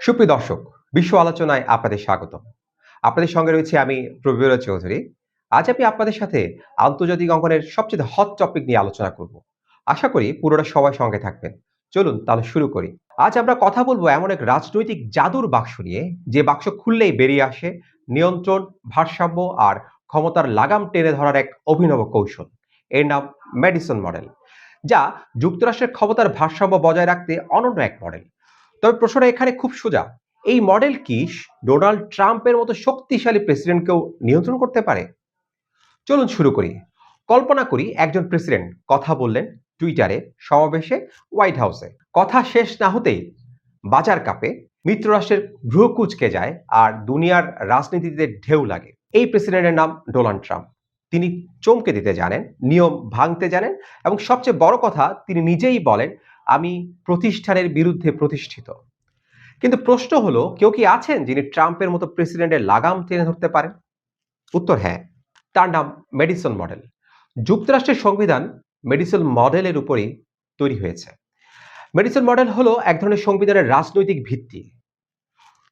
সুপ্রিয় দর্শক, বিশ্ব আলোচনায় আপনাদের স্বাগত আপনাদের সঙ্গে রয়েছে আমি প্রবীর চৌধুরী। আজ আমি আপনাদের সাথে আন্তর্জাতিক অঙ্গনের সবচেয়ে হট টপিক নিয়ে আলোচনা করব। আশা করি পুরোটা সবাই সঙ্গে থাকবেন। চলুন তাহলে শুরু করি। আজ আমরা কথা বলব এমন এক রাজনৈতিক জাদুর বাক্স নিয়ে, যে বাক্স খুললেই বেরিয়ে আসে নিয়ন্ত্রণ, ভারসাম্য আর ক্ষমতার লাগাম টেনে ধরার এক অভিনব কৌশল। এর নাম মেডিসন মডেল যা যুক্তরাষ্ট্রের ক্ষমতার ভারসাম্য বজায় রাখতে অনন্য এক মডেল তবে প্রশ্নটা এখানে খুব সোজা। এই মডেল কি ডোনাল্ড ট্রাম্পের মতো শক্তিশালী প্রেসিডেন্টকেও নিয়ন্ত্রণ করতে পারে? চলুন শুরু করি। কল্পনা করি একজন প্রেসিডেন্ট কথা বললেন টুইটারে সমাবেশে হোয়াইট হাউসে কথা শেষ না হতেই বাজার কাপে, মিত্ররাষ্ট্রের ভ্রু কুচকে যায় আর দুনিয়ার রাজনীতিতে ঢেউ লাগে। এই প্রেসিডেন্টের নাম ডোনাল্ড ট্রাম্প তিনি চমকে দিতে জানেন, নিয়ম ভাঙতে জানেন এবং সবচেয়ে বড় কথা তিনি নিজেই বলেন আমি প্রতিষ্ঠানের বিরুদ্ধে প্রতিষ্ঠিত। কিন্তু প্রশ্ন হলো, কেউ কি আছেন যিনি ট্রাম্পের মতো প্রেসিডেন্টের লাগাম টেনে ধরতে পারেন? উত্তর হ্যাঁ। তার নাম মেডিসন মডেল। যুক্তরাষ্ট্রের সংবিধান মেডিসন মডেলের উপরেই তৈরি হয়েছে। মেডিসন মডেল হলো এক ধরনের সংবিধানের রাজনৈতিক ভিত্তি।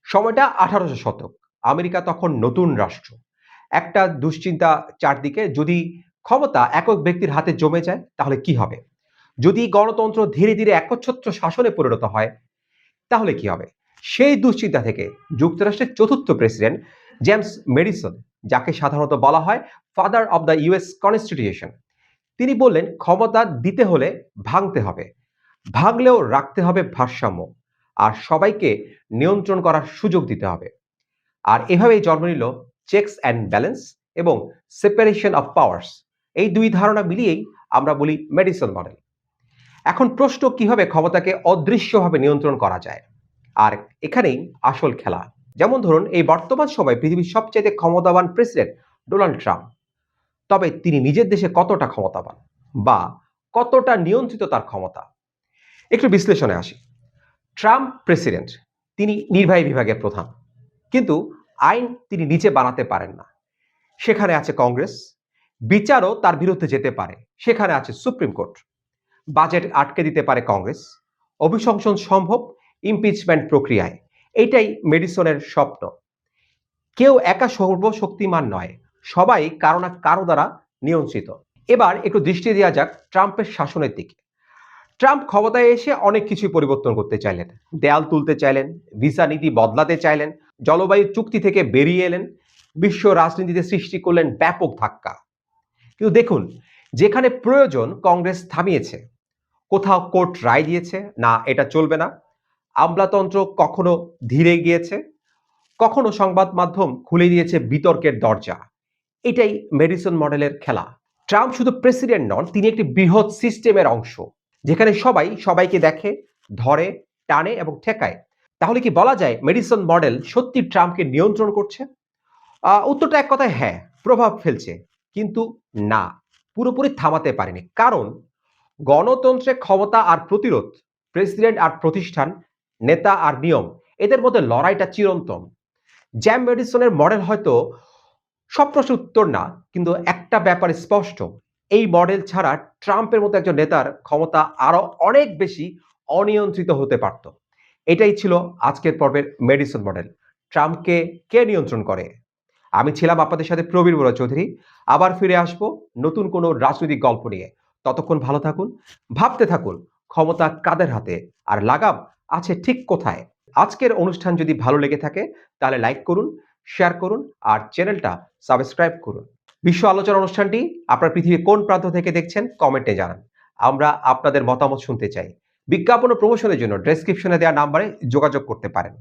সময়টা আঠারোশো শতক। আমেরিকা তখন নতুন রাষ্ট্র। একটা দুশ্চিন্তা চারদিকে। যদি ক্ষমতা একক ব্যক্তির হাতে জমে যায়, তাহলে কি হবে? যদি গণতন্ত্র ধীরে ধীরে একচ্ছত্র শাসনে পরিণত হয়, তাহলে কি হবে? সেই দুশ্চিন্তা থেকে যুক্তরাষ্ট্রের চতুর্থ প্রেসিডেন্ট জেমস মেডিসন, যাকে সাধারণত বলা হয় father of the US constitution, তিনি বললেন, ক্ষমতা দিতে হলে ভাঙতে হবে। ভাঙলেও রাখতে হবে ভারসাম্য, আর সবাইকে নিয়ন্ত্রণ করার সুযোগ দিতে হবে। আর এভাবেই জন্ম নিল চেকস অ্যান্ড ব্যালেন্স এবং সেপারেশন অফ পাওয়ার্স। এই দুই ধারণা মিলিয়েই আমরা বলি মেডিসন মডেল। এখন প্রশ্ন কীভাবে ক্ষমতাকে অদৃশ্যভাবে নিয়ন্ত্রণ করা যায়? আর এখানেই আসল খেলা। যেমন ধরুন, এই বর্তমান সময় পৃথিবীর সবচেয়ে ক্ষমতাবান প্রেসিডেন্ট ডোনাল্ড ট্রাম্প। তবে তিনি নিজের দেশে কতটা ক্ষমতাবান বা কতটা নিয়ন্ত্রিত তার ক্ষমতা? একটু বিশ্লেষণে আসি। ট্রাম্প প্রেসিডেন্ট, তিনি নির্বাহী বিভাগের প্রধান। কিন্তু আইন তিনি নিচে বানাতে পারেন না। সেখানে আছে কংগ্রেস, বিচারও তার বিরুদ্ধে যেতে পারে। সেখানে আছে সুপ্রিম কোর্ট। বাজেট আটকে দিতে পারে কংগ্রেস। অভিশংসন সম্ভব ইমপিচমেন্ট প্রক্রিয়ায়। এটাই মেডিসনের স্বপ্ন। কেউ একা সর্বশক্তিমান নয়। সবাই কারও না কারও দ্বারা নিয়ন্ত্রিত। এবার একটু দৃষ্টি দেওয়া যাক ট্রাম্পের শাসনের দিকে। ট্রাম্প ক্ষমতায় এসে অনেক কিছুই পরিবর্তন করতে চাইলেন। দেয়াল তুলতে চাইলেন, ভিসা নীতি বদলাতে চাইলেন, জলবায়ু চুক্তি থেকে বেরিয়ে এলেন, বিশ্ব রাজনীতিতে সৃষ্টি করলেন ব্যাপক ধাক্কা। কিন্তু দেখুন, যেখানে প্রয়োজন কংগ্রেস থামিয়েছে। কোথাও কোর্ট রায় দিয়েছে, না, এটা চলবে না। আমলাতন্ত্র কখনো ধীরে গিয়েছে, কখনো সংবাদ মাধ্যম খুলে দিয়েছে বিতর্কের দরজা। এটাই মেডিসন মডেলের খেলা। ট্রাম্প শুধু প্রেসিডেন্ট নন, তিনি একটি বৃহৎ সিস্টেমের অংশ, যেখানে সবাই সবাইকে দেখে, ধরে, টানে এবং ঠেকায়। তাহলে কি বলা যায় মেডিসন মডেল সত্যি ট্রাম্পকে নিয়ন্ত্রণ করছে? উত্তরটা এক কথায় হ্যাঁ প্রভাব ফেলছে। কিন্তু না, পুরোপুরি থামাতে পারেনি। কারণ গণতন্ত্রে ক্ষমতা আর প্রতিরোধ, প্রেসিডেন্ট আর প্রতিষ্ঠান, নেতা আর নিয়ম, এদের মধ্যে লড়াইটা চিরন্তন। জ্যাম মেডিসনের মডেল হয়তো সব প্রশ্নের উত্তর না, কিন্তু একটা ব্যাপার স্পষ্ট, এই মডেল ছাড়া ট্রাম্পের মতো একজন নেতার ক্ষমতা আরও অনেক বেশি অনিয়ন্ত্রিত হতে পারত। এটাই ছিল আজকের পর্বের মেডিসন মডেল। ট্রাম্পকে কে নিয়ন্ত্রণ করে? আমি ছিলাম আপনাদের সাথে প্রবীর বড় চৌধুরী। আবার ফিরে আসব নতুন কোনো রাজনৈতিক গল্প নিয়ে। ততক্ষণ ভালো থাকুন, ভাবতে থাকুন ক্ষমতা কাদের হাতে আর লাগাম আছে ঠিক কোথায়। আজকের অনুষ্ঠান যদি ভালো লেগে থাকে তাহলে লাইক করুন, শেয়ার করুন আর চ্যানেলটা সাবস্ক্রাইব করুন। বিশ্ব আলোচনা অনুষ্ঠানটি আপনার পৃথিবীর কোন প্রান্ত থেকে দেখছেন কমেন্টে জানান। আমরা আপনাদের মতামত শুনতে চাই। বিজ্ঞাপন ও প্রমোশনের জন্য ডেসক্রিপশনে দেওয়া নাম্বারে যোগাযোগ করতে পারেন।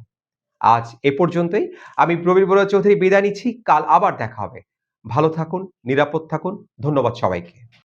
আজ এ পর্যন্তই। আমি প্রবীর বড়ুয়া চৌধুরী বিদায় নিচ্ছি। কাল আবার দেখা হবে। ভালো থাকুন, নিরাপদ থাকুন। ধন্যবাদ সবাইকে।